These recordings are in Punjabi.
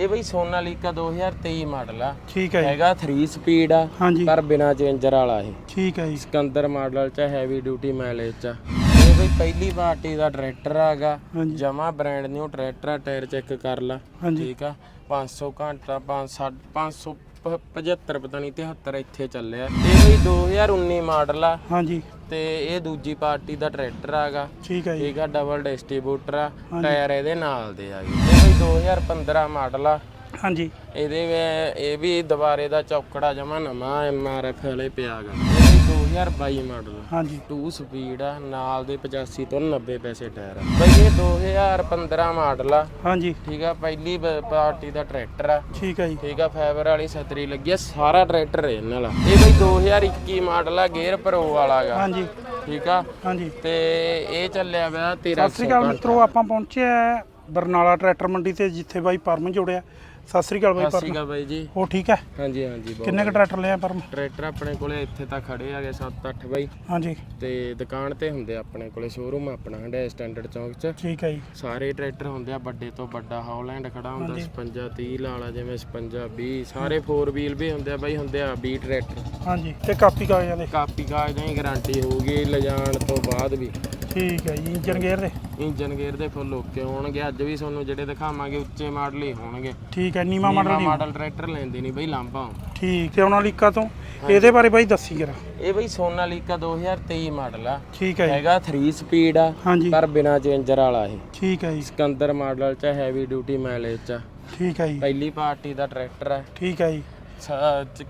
ਇਹ ਬਈ ਸੋਨਾਲੀਕਾ 2023 ਮਾਡਲ ਆ। ਠੀਕ ਹੈ ਜੀ। ਹੈਗਾ 3 ਸਪੀਡ ਆ ਹਾਂਜੀ। ਪਰ ਬਿਨਾ ਚੇਂਜਰ ਵਾਲਾ ਇਹ। ਠੀਕ ਹੈ ਜੀ। ਸਿਕੰਦਰ ਮਾਡਲ ਚ ਹੈਵੀ ਡਿਊਟੀ ਮਾਈਲੇਜ ਚ ਇਹ ਬਈ ਪਹਿਲੀ ਪਾਰਟੀ ਦਾ ਟਰੈਕਟਰ ਹਾਂਜੀ। ਜਮਾ ਬ੍ਰਾਂਡ ਨਿਊ ਟਰੈਕਟਰ ਆ ਟਾਇਰ ਚੈੱਕ ਕਰ ਲਾ। ਹਾਂਜੀ। ਠੀਕ ਆ। 500 ਘੰਟਾ 5 500 75 ਪਤਾ ਨਹੀਂ 73 ਇੱਥੇ ਚੱਲਿਆ। ਇਹ ਬਈ 2019 ਮਾਡਲ ਆ। ਹਾਂਜੀ। ਤੇ ਇਹ ਦੂਜੀ ਪਾਰਟੀ ਦਾ ਟਰੈਕਟਰ ਹੈਗਾ ਠੀਕ ਹੈ ਜੀ। ਠੀਕ ਆ ਡਬਲ ਡਿਸਟ੍ਰੀਬਿਊਟਰ ਆ। ਟਾਇਰ ਇਹਦੇ ਨਾਲ ਦੇ ਆ ਗਏ 2015 ਮਾਡਲ ਆ। ਹਾਂਜੀ। ਇਹਦੇ ਵਿੱਚ ਇਹ ਵੀ ਦੁਬਾਰੇ ਦਾ ਚੌਕੜਾ ਜਮਾ ਨਵਾਂ ਐਮਆਰਐਫ ਵਾਲੇ ਪਿਆਗਾ ਇਹ ਬਈ 2022 ਮਾਡਲ। ਹਾਂਜੀ। 2 ਸਪੀਡ ਆ ਨਾਲ ਦੇ 85 ਤੋਂ 90 ਪੈਸੇ ਟਾਇਰ ਆ। ਬਈ ਇਹ 2015 ਮਾਡਲ ਆ। ਹਾਂਜੀ। ਠੀਕ ਆ ਪਹਿਲੀ ਬ- ਪਾਰਟੀ ਦਾ ਟਰੈਕਟਰ ਆ। ਠੀਕ ਹੈ ਜੀ। ਠੀਕ ਆ ਫਾਈਬਰ ਵਾਲੀ ਛਤਰੀ ਲੱਗੀ ਆ ਸਾਰਾ ਟਰੈਕਟਰ ਇਹਨਾਂ ਵਾਲਾ ਇਹ ਬਈ 2021 ਮਾਡਲ ਆ ਗੇਅਰ ਪ੍ਰੋ ਵਾਲਾ ਗਾ। ਹਾਂਜੀ। ਠੀਕ ਆ? ਹਾਂਜੀ। ਤੇ ਇਹ ਚੱਲਿਆ ਵਾ 1300 ਸਤਿ ਸ੍ਰੀ ਅਕਾਲ ਮਿੱਤਰੋ ਆਪਾਂ ਪਹੁੰਚੇ ਆ ਬਰਨਾਲਾ ਟਰੈਕਟਰ ਮੰਡੀ ਤੇ ਜਿੱਥੇ ਬਾਈ ਪਰਮ ਜੁੜਿਆ। ਸਤਿ ਸ੍ਰੀ ਅਕਾਲ ਬਾਈ ਸਤਿ ਪਰਮ। ਸ਼੍ਰੀ ਅਕਾਲ ਬਾਈ ਜੀ। ਉਹ ਠੀਕ ਹੈ? ਹਾਂਜੀ ਹਾਂਜੀ ਬਹੁਤ ਕਿੰਨੇ ਕ ਟਰੈਕਟਰ ਲਿਆ ਪਰਮ? ਟਰੈਕਟਰ ਆਪਣੇ ਕੋਲੇ ਇੱਥੇ ਤਾਂ ਖੜੇ ਆਗੇ 7-8 ਬਾਈ। ਹਾਂਜੀ। ਤੇ ਦੁਕਾਨ ਤੇ ਹੁੰਦੇ ਆ ਆਪਣੇ ਕੋਲੇ ਸ਼ੋਰੂਮ ਆਪਣਾ ਹੰਡਾਈ ਸਟੈਂਡਰਡ ਚੌਂਕ 'ਚ। ਠੀਕ ਹੈ ਜੀ। ਸਾਰੇ ਟਰੈਕਟਰ ਹੁੰਦੇ ਆ ਵੱਡੇ ਤੋਂ ਵੱਡਾ ਹੌਲੈਂਡ ਖੜਾ ਹੁੰਦਾ 56 30 ਲਾਲਾ ਜਿਵੇਂ 56 20 ਸਾਰੇ 4 ਵੀਲ ਵੀ ਹੁੰਦੇ ਆ ਬਾਈ ਹੁੰਦੇ ਆ 20 ਟਰੈਕਟਰ। ਹਾਂਜੀ ਤੇ ਕਾਪੀ ਕਾਗਜ਼ਾਂ ਦੇ ਕਾਪੀ ਕਾਗਜ਼ਾਂ ਦੀ ਗਾਰੰਟੀ ਹੋਊਗੀ ਲਿਜਾਣ ਤੋਂ ਬਾਅਦ ਵੀ। ਠੀਕ ਹੈ ਜੀ ਇੰਜਨ ਗੇਅਰ ਦੇ। ਇੰਜਨ ਗੇਅਰ ਦੇ ਫੁੱਲ ਓਕੇ ਹੋਣਗੇ। ਅੱਜ ਵੀ ਤੁਹਾਨੂੰ ਜਿਹੜੇ ਦਿਖਾਵਾਂਗੇ ਉੱਚੇ ਮਾਡਲ ਹੀ ਹੋਣਗੇ। ਠੀਕ ਹੈ ਨੀਮਾ ਮਾਡਲ ਨਹੀਂ ਮਾਡਲ ਟਰੈਕਟਰ ਲੈਂਦੇ ਨਹੀਂ ਬਈ ਲਾਂਭਾ। ਠੀਕ ਤੇ ਉਹਨਾਂ ਲੀਕਾ ਤੋਂ। ਇਹਦੇ ਬਾਰੇ ਬਾਈ ਦੱਸੀ ਜਰਾ। ਇਹ ਬਈ ਸੋਨਾਲੀਕਾ 2023 ਮਾਡਲ ਆ। ਠੀਕ ਹੈ ਹੈਗਾ 3 ਸਪੀਡ ਆ ਪਰ ਬਿਨਾ ਚੇਂਜਰ ਵਾਲਾ ਇਹ। ਠੀਕ ਹੈ ਜੀ। ਸਿਕੰਦਰ ਮਾਡਲ ਚ ਹੈਵੀ ਡਿਊਟੀ ਮਾਈਲੇਜ ਚ। ਠੀਕ ਹੈ ਜੀ। ਪਹਿਲੀ ਪਾਰਟੀ ਦਾ ਟਰੈਕਟਰ ਹੈ ਠੀਕ ਹੈ ਜੀ।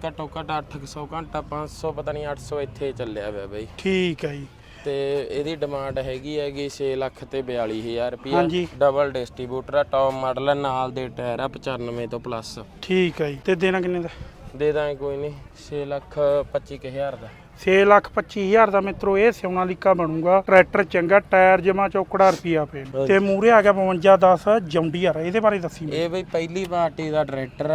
ਘੱਟੋ ਘੱਟ 800 ਘੰਟਾ 500 ਪਤਾ ਨਹੀਂ 800 ਇੱਥੇ ਚੱਲਿਆ ਹੋਇਆ ਬਈ। ਠੀਕ ਹੈ ਜੀ। ਤੇ ਇਹਦੀ ਡਿਮਾਂਡ ਹੈਗੀ ਹੈਗੀ 6 ਲੱਖ ਤੇ 42000 ਰੁਪਏ। ਡਬਲ ਡਿਸਟ੍ਰੀਬਿਊਟਰ ਆ ਟੌਪ ਮਾਡਲ ਨਾਲ ਦੇ ਟਾਇਰ ਆ 95 ਤੋਂ ਪਲੱਸ ਠੀਕ ਹੈ ਜੀ ਤੇ ਦੇਣਾ ਕਿੰਨੇ ਦਾ? ਦੇ ਦਾਂਗੇ ਕੋਈ ਨਹੀਂ 6 ਲੱਖ 25000 ਦਾ। 6 ਲੱਖ 25000 ਦਾ ਮਿੱਤਰੋ ਇਹ ਸਿਉਣਾ ਲੀਕਾ ਬਣੂਗਾ। ਟਰੈਕਟਰ ਚੰਗਾ ਟਾਇਰ ਜਮਾ ਚੌਕੜਾ ਰੁਪਿਆ ਪੇ ਤੇ ਮੂਰੇ ਆ ਗਿਆ 52 10 ਜੌਂਡੀਆਰ ਇਹਦੇ ਬਾਰੇ ਦੱਸੀ। ਇਹ ਬਈ ਪਹਿਲੀ ਪਾਰਟੀ ਦਾ ਟਰੈਕਟਰ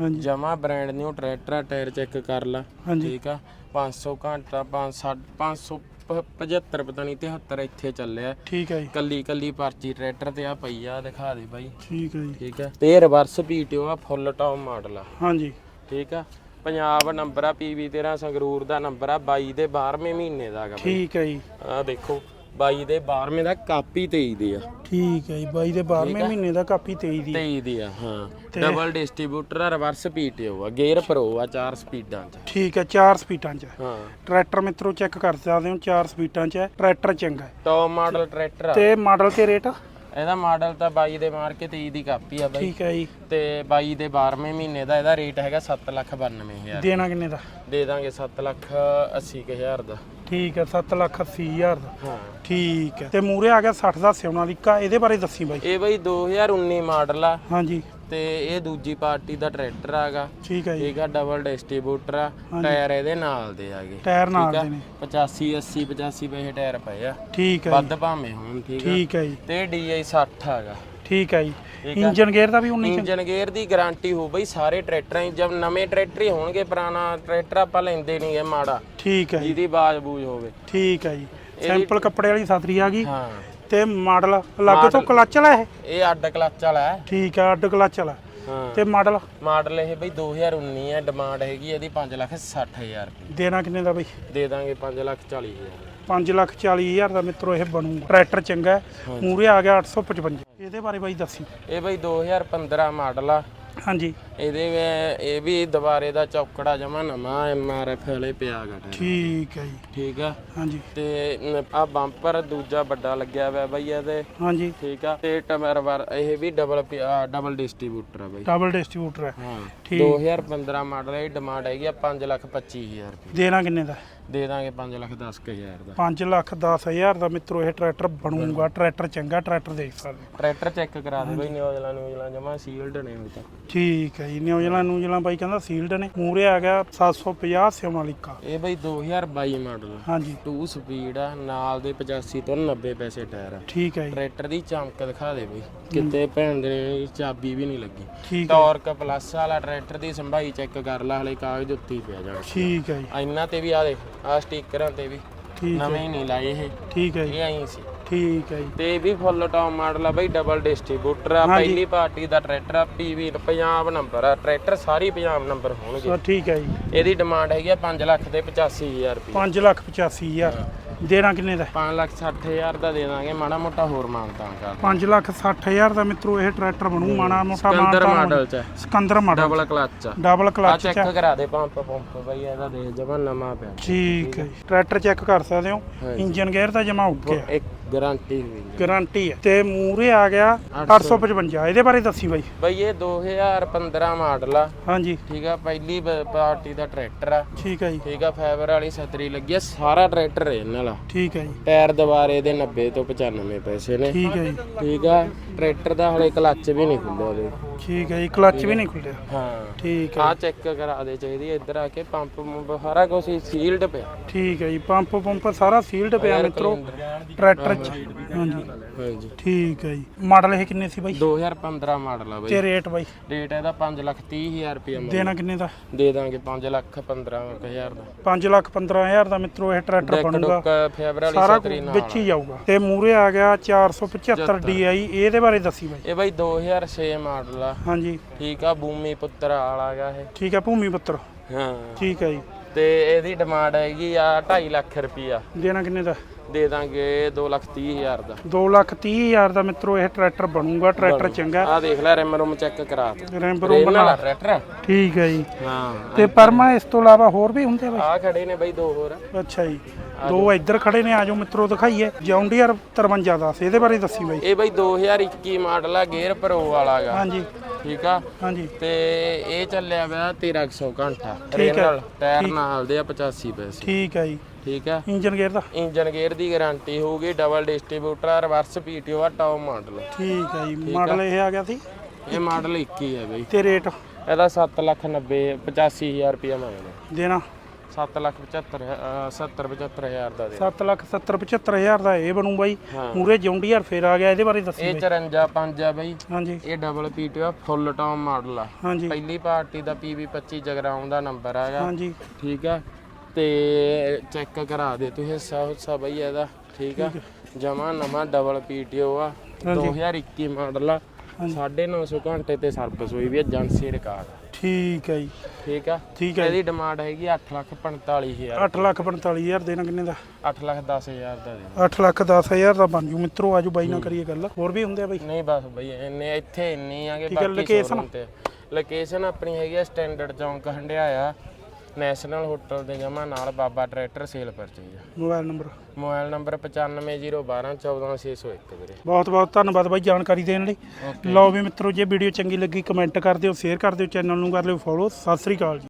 ਹਾਂਜੀ। ਜਮਾ ਬ੍ਰਾਂਡ ਨਿਊ ਟਰੈਕਟਰ ਆ ਟਾਇਰ ਚੈੱਕ ਕਰ ਲਾ। ਠੀਕ ਆ 500 ਘੰਟਾ 500 575 ਪਤਾ ਨਹੀਂ 73 ਇੱਥੇ ਚੱਲਿਆ। ਠੀਕ ਹੈ ਜੀ। ਕੱਲੀ ਕੱਲੀ ਪਰਚੀ ਟਰੈਕਟਰ ਤੇ ਆ ਪਈ ਆ ਦਿਖਾ ਦੇ ਬਾਈ। ਠੀਕ ਹੈ ਜੀ। ਠੀਕ ਆ ਤੇ ਰਿਵਰਸ ਪੀਟੀਓ ਆ ਫੁੱਲ ਟਾਪ ਮਾਡਲ ਆ। ਹਾਂਜੀ। ਠੀਕ ਆ। ਪੰਜਾਬ ਨੰਬਰ ਆ ਪੀਵੀ 13 ਸੰਗਰੂਰ ਦਾ ਨੰਬਰ ਆ 22 ਦੇ 12ਵੇਂ ਮਹੀਨੇ ਦਾ ਹੈਗਾ ਠੀਕ ਹੈ ਜੀ। ਆ ਦੇਖੋ। 22 ਦੇ 12ਵੇਂ ਦਾ ਕਾਪੀ 23 ਦੀ ਆ। ਠੀਕ ਹੈ ਜੀ ਬਾਈ ਦੇ 12ਵੇਂ ਮਹੀਨੇ ਦਾ ਕਾਪੀ 23 ਦੀ। 23 ਦੀ ਆ ਹਾਂ। ਡਬਲ ਡਿਸਟ੍ਰੀਬਿਊਟਰ ਆ ਰਿਵਰਸ ਪੀਟੀਓ ਆ ਗੇਅਰ ਪ੍ਰੋ ਆ ਚਾਰ ਸਪੀਡਾਂ 'ਚ। ਠੀਕ ਹੈ ਚਾਰ ਸਪੀਡਾਂ 'ਚ। ਹੈ। ਟਰੈਕਟਰ ਮਿੱਤਰੋ ਚੈੱਕ ਕਰ ਸਕਦੇ ਹੋ ਚਾਰ ਸਪੀਡਾਂ 'ਚ ਹੈ। ਟਰੈਕਟਰ ਚੰਗਾ ਹੈ। ਟੌਪ ਮਾਡਲ ਟਰੈਕਟਰ ਆ। ਤੇ ਮਾਡਲ ਤੇ ਰੇਟ ਇਹਦਾ ਮਾਡਲ ਤਾਂ 22 ਦੇ ਮਾਰ ਕੇ 23 ਦੀ ਕਾਪੀ ਆ ਬਾਈ। ਠੀਕ ਹੈ ਜੀ। ਤੇ 22 ਦੇ 12ਵੇਂ ਮਹੀਨੇ ਦਾ ਇਹਦਾ ਰੇਟ ਹੈਗਾ 792000 ਦੇਣਾ ਕਿੰਨੇ ਦਾ? ਦੇ ਦਾਂਗੇ 7 ਲੱਖ 80 ਕੁ ਹਜ਼ਾਰ ਦਾ। ਠੀਕ ਹੈ 7 ਲੱਖ 80 ਹਜ਼ਾਰ ਦਾ। ਹਾਂ। ਠੀਕ ਹੈ। ਤੇ ਮੂਰੇ ਆ ਗਿਆ 60 ਦਾ ਸਿਉਣਾ ਲੀਕਾ ਇਹਦੇ ਬਾਰੇ ਦੱਸੀ ਬਾਈ। ਇਹ ਬਈ 2019 ਮਾਡਲ ਆ। ਹਾਂਜੀ। ਤੇ ਇਹ ਦੂਜੀ ਪਾਰਟੀ ਦਾ ਟਰੈਕਟਰ ਹੈਗਾ ਠੀਕ ਹੈ ਜੀ। ਠੀਕ ਆ ਡਬਲ ਡਿਸਟ੍ਰੀਬਿਊਟਰ ਆ। ਟਾਇਰ ਇਹਦੇ ਨਾਲ ਦੇ ਆਗੇ। ਟਾਇਰ ਨਾਲ ਦੇ ਨੇ। 85 80 85 ਪੈਸੇ ਟਾਇਰ ਪਏ ਆ। ਠੀਕ ਹੈ ਵੱਧ ਭਾਵੇਂ ਹੁਣ ਠੀਕ ਆ? ਠੀਕ ਹੈ ਜੀ। ਤੇ DI 60 ਹੈਗਾ ਠੀਕ ਹੈ ਜੀ। ਠੀਕ ਆ। ਇੰਜਨ ਗੇਅਰ ਦਾ ਵੀ 19 ਇੰਜਨ ਗੇਅਰ ਦੀ ਗਾਰੰਟੀ ਹੋ ਬਈ ਸਾਰੇ ਟਰੈਕਟਰਾਂ ਦੀ। ਜਦ ਨਵੇਂ ਟਰੈਕਟਰ ਹੀ ਹੋਣਗੇ ਪੁਰਾਣਾ ਟਰੈਕਟਰ ਆਪਾਂ ਲੈਂਦੇ ਨਹੀਂ ਗੇ ਮਾੜਾ। ਠੀਕ ਹੈ ਜੀ। ਜਿਹਦੀ ਬਾਜ ਬੂਜ ਹੋਵੇ। ਠੀਕ ਹੈ ਜੀ। ਸੈਂਪਲ ਕੱਪੜੇ ਵਾਲੀ ਸਾਤਰੀ ਆ ਗਈ। ਹਾਂ। ਤੇ ਮਾਡਲ ਅਲੱਗ ਤੋਂ ਕਲਚ ਵਾਲਾ ਇਹ? ਇਹ ਅੱਡ ਕਲੱਚ ਵਾਲਾ ਹੈ। ਠੀਕ ਹੈ ਅੱਡ ਕਲਚ ਵਾਲਾ। ਹਾਂ। ਤੇ ਮਾਡਲ? ਮਾਡਲ ਇਹ ਬਈ 2019 ਹੈ ਡਿਮਾਂਡ ਹੈਗੀ ਇਹਦੀ 5 ਲੱਖ 60 ਹਜ਼ਾਰ ਰੁਪਏ। ਦੇਣਾ ਕਿੰਨੇ ਦਾ ਬਈ? ਦੇ ਦਾਂਗੇ 5 ਲੱਖ 40 ਹਜ਼ਾਰ। 5 ਲੱਖ 40 ਹਜ਼ਾਰ ਦਾ ਮਿੱਤਰੋ ਇਹ ਬਣੂਗਾ। ਟਰੈਕਟਰ ਚੰਗਾ ਹੈ। ਮੂਰੇ ਆ ਗਿਆ 855 ਇਹਦੇ ਬਾਰੇ ਬਾਈ ਦੱਸੀ। ਇਹ ਬਈ 2015 ਮਾਡਲ ਆ। ਹਾਂਜੀ। ਇਹਦੇ ਵਿੱਚ ਇਹ ਵੀ ਦੁਬਾਰੇ ਦਾ ਚੌਕੜਾ ਜਮਾ ਨਵਾਂ ਐਮਆਰਐਫ ਵਾਲੇ ਪਿਆ ਗਾ ਟਾਇਰ। ਠੀਕ ਹੈ ਜੀ। ਠੀਕ ਆ? ਹਾਂਜੀ। ਤੇ ਆ ਬੰਪਰ ਦੂਜਾ ਵੱਡਾ ਲੱਗਿਆ ਹੋਇਆ ਬਈ ਇਹਦੇ। ਹਾਂਜੀ। ਠੀਕ ਆ? ਤੇ ਟਮਰ ਵਰ ਇਹ ਵੀ ਡਬਲ ਡਬਲ ਡਿਸਟ੍ਰੀਬਿਊਟਰ ਆ ਬਈ। ਡਬਲ ਡਿਸਟ੍ਰੀਬਿਊਟਰ ਹੈ। ਹਾਂ। ਠੀਕ। 2015 ਮਾਡਲ ਹੈ ਡਿਮਾਂਡ ਹੈਗੀ ਆ 5 ਲੱਖ 25 ਹਜ਼ਾਰ ਰੁਪਏ। ਦੇਣਾ ਕਿੰਨੇ ਦਾ? ਦੇ ਦਾਂਗੇ 5 ਲੱਖ 10 ਕੁ ਹਜ਼ਾਰ ਦਾ। 5 ਲੱਖ 10 ਹਜ਼ਾਰ ਦਾ ਮਿੱਤਰੋ ਇਹ ਟਰੈਕਟਰ ਬਣੂਗਾ। ਟਰੈਕਟਰ ਚੰਗਾ ਟਰੈਕਟਰ ਦੇਖ ਸਕਦੇ। ਟਰੈਕਟਰ ਚੈੱਕ ਕਰਾ ਦੇ ਬਈ ਨਿਊਜ਼ੀਲੈਂਡ ਨਿਊਜ਼ੀਲੈਂਡ ਜਮਾ ਸੀਲਡ ਨੇ ਤਾਂ। ਠੀਕ ਹੈ ਜੀ ਨਿਊਜ਼ੀਲੈਂਡ ਨਿਊਜ਼ੀਲੈਂਡ ਬਾਈ ਕਹਿੰਦਾ ਸੀਲਡ ਨੇ। ਮੂਰੇ ਆ ਗਿਆ 750 ਸਿਉਣਾ ਲੀਕਾ। ਇਹ ਬਈ 2022 ਮਾਡਲ ਹਾਂਜੀ। 2 ਸਪੀਡ ਆ ਨਾਲ ਦੇ 85 ਤੋਂ 90 ਪੈਸੇ ਟਾਇਰ ਆ। ਠੀਕ ਹੈ ਜੀ। ਟਰੈਕਟਰ ਦੀ ਚਮਕ ਦਿਖਾ ਦੇ ਬਈ। ਕਿਤੇ ਭੈਣ ਦੇ ਚਾਬੀ ਵੀ ਨਹੀਂ ਲੱਗੀ। ਠੀਕ ਹੈ ਟਾਰਕ ਪਲੱਸ ਵਾਲਾ ਟਰੈਕਟਰ ਦੀ ਸੰਭਾਈ ਚੈੱਕ ਕਰ ਲਾ ਹਲੇ ਕਾਗਜ਼ ਉੱਤੇ ਹੀ ਪਿਆ ਜਾਣਾ। ਠੀਕ ਹੈ ਜੀ। ਇੰਨਾ ਤੇ ਵੀ ਆ ਦੇ ਆ ਸਟickਰਾਂ ਤੇ ਵੀ। ਠੀਕ ਹੈ ਨਵੇਂ ਹੀ ਨਹੀਂ ਲਾਏ ਇਹ। ਠੀਕ ਹੈ ਜੀ। ਇਹ ਆਈ ਸੀ। ਠੀਕ ਹੈ ਜੀ। ਤੇ ਇਹ ਵੀ ਫੁੱਲ ਟੌਪ ਮਾਡਲ ਆ ਬਈ ਡਬਲ ਡਿਸਟ੍ਰੀਬਿਊਟਰ ਆ ਹਾਂਜੀ। ਪਹਿਲੀ ਪਾਰਟੀ ਦਾ ਟਰੈਕਟਰ ਆ ਪੀਵੀ ਪੰਜਾਬ ਨੰਬਰ ਆ ਟਰੈਕਟਰ ਸਾਰੀ ਪੰਜਾਬ ਨੰਬਰ ਹੋਣਗੇ। ਸੋ ਠੀਕ ਹੈ ਜੀ। ਇਹਦੀ ਡਿਮਾਂਡ ਹੈਗੀ ਆ 5 ਲੱਖ ਦੇ 85000 ਰੁਪਏ। 5 ਲੱਖ 85 ਹਜ਼ਾਰ। ਦੇਣਾ ਕਿੰਨੇ ਦਾ? 5 ਲੱਖ 60000 ਦਾ ਦੇ ਦਾਂਗੇ ਮਾੜਾ ਮੋਟਾ ਹੋਰ ਮਾਨਤਾਂ ਕਰ। 5 ਲੱਖ 60 ਹਜ਼ਾਰ ਦਾ ਮਿੱਤਰੋ ਇਹ ਟਰੈਕਟਰ ਬਣੂ ਮਾਣਾ ਮੋਟਾ ਸਿਕੰਦਰ ਮਾਨਤਾ ਮਾਡਲ ਚ। ਸਿਕੰਦਰ ਮਾਡਲ ਡਬਲ ਕਲਚ ਆ। ਡਬਲ ਆ ਕਲਚ ਚੈੱਕ ਚ। ਕਰਾ ਦੇ ਪੰਪ ਪੰਪ ਬਈ ਇਹਦਾ ਦੇਖ ਜਮਾ ਨਵਾਂ ਪਿਆ। ਠੀਕ ਹੈ ਜੀ। ਟਰੈਕਟਰ ਚੈੱਕ ਕਰ ਸਕਦੇ ਹੋ। ਇੰਜਨ ਗੇਅਰ ਤਾਂ ਜਮਾ ਓਕੇ ਇੱਕ ਗਾਰੰਟੀ ਹੋਈ ਹੈ। ਗਾਰੰਟੀ ਹੈ। ਤੇ ਮੂਰੇ ਆ ਗਿਆ 855 ਇਹਦੇ ਬਾਰੇ ਦੱਸੀ ਬਾਈ। ਬਈ ਇਹ 2015 ਮਾਡਲ ਆ। ਹਾਂਜੀ। ਠੀਕ ਆ ਪਹਿਲੀ ਬ- ਪਾਰਟੀ ਦਾ ਟਰੈਕਟਰ ਆ। ਠੀਕ ਹੈ ਜੀ। ਠੀਕ ਆ ਫਾਈਬਰ ਵਾਲੀ ਛਤਰੀ ਲੱਗੀ ਆ ਸਾਰਾ ਟਰੈਕਟਰ ਹੈ ਇਹਨਾਂ ਵਾਲਾ ਠੀਕ ਹੈ ਜੀ। ਟਾਇਰ ਦੁਬਾਰੇ ਦੇ 90 ਤੋਂ 95 ਪੈਸੇ ਨੇ। ਠੀਕ ਹੈ ਜੀ। ਠੀਕ ਆ ਟਰੈਕਟਰ ਦਾ ਹਲੇ ਕਲੱਚ ਵੀ ਨਹੀਂ ਖੁੱਲਿਆ ਉਹਦੇ ਠੀਕ ਹੈ ਜੀ ਕਲੱਚ ਵੀ ਨਹੀਂ ਖੁੱਲਿਆ। ਹਾਂ। ਠੀਕ ਹੈ ਆ ਚੈੱਕ ਕਰਾ ਦੇ ਚਾਹੀਦੀ ਇੱਧਰ ਆ ਕੇ ਪੰਪ ਮੁੰਪ ਸਾਰਾ ਕੁਝ ਸੀਲਡ ਪਿਆ। ਠੀਕ ਹੈ ਜੀ ਪੰਪ ਪੰਪ ਸਾਰਾ ਸੀਲਡ ਪਿਆ ਮਿੱਤਰੋ। ਟਰੈਕਟਰ ਚ। ਹਾਂਜੀ। ਹਾਂਜੀ। ਠੀਕ ਹੈ ਜੀ। ਮਾਡਲ ਇਹ ਕਿੰਨੇ ਸੀ ਬਾਈ? 2015 ਮਾਡਲ ਆ ਬਈ। ਤੇ ਰੇਟ ਬਾਈ? ਰੇਟ ਇਹਦਾ 5 ਲੱਖ 30 ਹਜ਼ਾਰ ਰੁਪਏ ਦੇਣਾ ਕਿੰਨੇ ਦਾ? ਦੇ ਦਾਂਗੇ 5 ਲੱਖ 15 ਹਜ਼ਾਰ ਦਾ। 5 ਲੱਖ 15 ਹਜ਼ਾਰ ਦਾ ਮਿੱਤਰੋ ਇਹ ਟਰੈਕਟਰ ਬਣੂਗਾ। ਵਾਲੀ ਸਾਰਾ ਕੁਝ ਵਿੱਚ ਹੀ ਜਾਊਗਾ। ਤੇ ਮੂਰੇ ਆ ਗਿਆ 475 DI ਇਹਦੇ ਬਾਰੇ ਦੱਸੀ ਬਾਈ। ਇਹ ਬਾਈ 2006 ਮਾਡਲ ਆ। ਹਾਂਜੀ। ਠੀਕ ਆ ਭੂਮੀ ਪੁੱਤਰ ਵਾਲਾ ਗਾ ਇਹ। ਠੀਕ ਹੈ ਭੂਮੀ ਪੁੱਤਰ। ਹਾਂ। ਠੀਕ ਹੈ ਜੀ। ਤੇ ਇਹਦੀ ਡਿਮਾਂਡ ਹੈਗੀ ਆ 2.5 ਲੱਖ ਰੁਪਈਆ ਦੇਣਾ ਕਿੰਨੇ ਦਾ? ਦੇ ਦਾਂਗੇ 2 ਲੱਖ 30 ਹਜ਼ਾਰ ਦਾ। 2 ਲੱਖ 30 ਹਜ਼ਾਰ ਦਾ ਮਿੱਤਰੋ ਇਹ ਟਰੈਕਟਰ ਬਣੂਗਾ ਟਰੈਕਟਰ ਚੰਗਾ। ਆ ਦੇਖ ਲੈ ਰਿਮ ਰੂਮ ਚੈੱਕ ਕਰਾ ਰੇਨ ਰੂਮ ਵਾਲਾ ਟਰੈਕਟਰ ਠੀਕ ਹੈ ਜੀ। ਹਾਂ। ਤੇ ਪਰਮਾ ਇਸ ਤੋਂ ਇਲਾਵਾ ਹੋਰ ਵੀ ਹੁੰਦੇ ਬਾਈ? ਆ ਖੜੇ ਨੇ ਬਾਈ ਦੋ ਹੋਰ। ਅੱਛਾ ਜੀ। ਦੋ ਇੱਧਰ ਖੜੇ ਨੇ ਆਜੋ ਮਿੱਤਰੋ ਦਿਖਾਈਏ। ਜੌਂਡੀਅਰ 5310 ਇਹਦੇ ਬਾਰੇ ਦੱਸੀ ਬਾਈ। ਇਹ ਬਾਈ 2021 ਮਾਡਲ ਆ ਗੇਅਰ ਪ੍ਰੋ ਵਾਲਾ ਗਾ। ਹਾਂਜੀ। ਠੀਕ ਆ? ਹਾਂਜੀ। ਤੇ ਇਹ ਚੱਲਿਆ ਪਿਆ 1300 ਘੰਟਾ। ਨਾਲ ਟਾਇਰ ਨਾਲ ਦੇ ਆ 85 ਪੈਸੇ। ਠੀਕ ਹੈ ਜੀ। ਠੀਕ ਆ ਇੰਜਨ ਗੇਅਰ ਦਾ। ਇੰਜਨ ਗੇਅਰ ਦੀ ਗਾਰੰਟੀ ਹੋਊਗੀ ਡਬਲ ਡਿਸਟ੍ਰੀਬਿਊਟਰ ਰਿਵਰਸ ਪੀਟੀਓ ਆ ਟੌਪ ਮਾਡਲ ਠੀਕ ਹੈ ਜੀ ਮਾਡਲ ਇਹ ਆ ਗਿਆ ਸੀ? ਇਹ ਮਾਡਲ 21 ਹੈ ਬਈ। ਤੇ ਰੇਟ ਇਹਦਾ 7 ਲੱਖ 90 85000 ਰੁਪਇਆ ਮੰਗਦੇ। ਦੇਣਾ। 7 ਲੱਖ 75 70 75000 ਦਾ ਦੇ 7 ਲੱਖ 70 75000 ਦਾ ਇਹ ਬਣੂ ਬਾਈ। ਮੂਰੇ ਜੌਂਡੀਅਰ ਫੇਰ ਆ ਗਿਆ ਇਹਦੇ ਬਾਰੇ ਦੱਸੀ ਇਹ ਬਾਈ। 54 5 ਆ ਬਈ। ਹਾਂਜੀ। ਇਹ ਡਬਲ ਪੀਟੀਓ ਆ ਫੁੱਲ ਟੌਪ ਮਾਡਲ ਆ। ਹਾਂਜੀ। ਪਹਿਲੀ ਪਾਰਟੀ ਦਾ PV 25 ਜਗਰਾਉਂ ਦਾ ਨੰਬਰ ਹੈਗਾ ਹਾਂਜੀ। ਠੀਕ ਆ ਤੇ ਚੈੱਕ ਕਰਾ ਦੇ ਤੂੰ ਹਿੱਸਾ ਹੁੱਸਾ ਬਈ ਇਹਦਾ ਠੀਕ ਆ? ਜਮਾ ਨਵਾਂ ਡਬਲ ਪੀਟੀਓ ਆ 2021 ਮਾਡਲ ਆ। 950 ਘੰਟੇ ਤੇ ਸਰਵਿਸ ਹੋਈ ਵੀ ਏਜੰਸੀ ਰਿਕਾਰਡ ਠੀਕ ਹੈ ਜੀ। ਠੀਕ ਆ? ਠੀਕ ਹੈ ਇਹਦੀ ਡਿਮਾਂਡ ਹੈਗੀ 8 ਲੱਖ 45000 8 ਲੱਖ 45000 ਦੇਣਾ ਕਿੰਨੇ ਦਾ? 8 ਲੱਖ 10000 ਦਾ ਦੇ 8 ਲੱਖ 10000 ਦਾ ਬਣ ਜੂ। ਮਿੱਤਰੋ ਆਜੋ ਬਾਈ ਨਾਲ ਕਰੀਏ ਗੱਲ। ਹੋਰ ਵੀ ਹੁੰਦੇ ਆ ਬਾਈ? ਨਹੀਂ ਬਸ ਬਈ ਇੰਨੇ ਇੱਥੇ ਇੰਨੀ ਆਗੇ ਬਾਕੀ ਤੇ। ਲੋਕੇਸ਼ਨ ਆਪਣੀ ਹੈਗੀ ਆ ਸਟੈਂਡਰਡ ਚੌਂਕ ਹੰਡਿਆਇਆ। ਨੈਸ਼ਨਲ ਹੋਟਲ ਦੇ ਜਮਾ ਨਾਲ ਬਾਬਾ tractor sale purchase mobile number? Mobile number 9501214601 ਵੀਰੇ। ਬਹੁਤ ਬਹੁਤ ਧੰਨਵਾਦ ਬਾਈ ਜਾਣਕਾਰੀ ਦੇਣ ਲਈ। ਲਓ ਵੀ ਮਿੱਤਰੋ ਜੇ ਵੀਡੀਓ ਚੰਗੀ ਲੱਗੀ ਕਮੈਂਟ ਕਰ ਦਿਓ ਸ਼ੇਅਰ ਕਰ ਦਿਓ ਚੈਨਲ ਨੂੰ ਕਰ ਲਿਓ ਫੋਲੋ ਸਤਿ ਸ੍ਰੀ ਅਕਾਲ ਜੀ।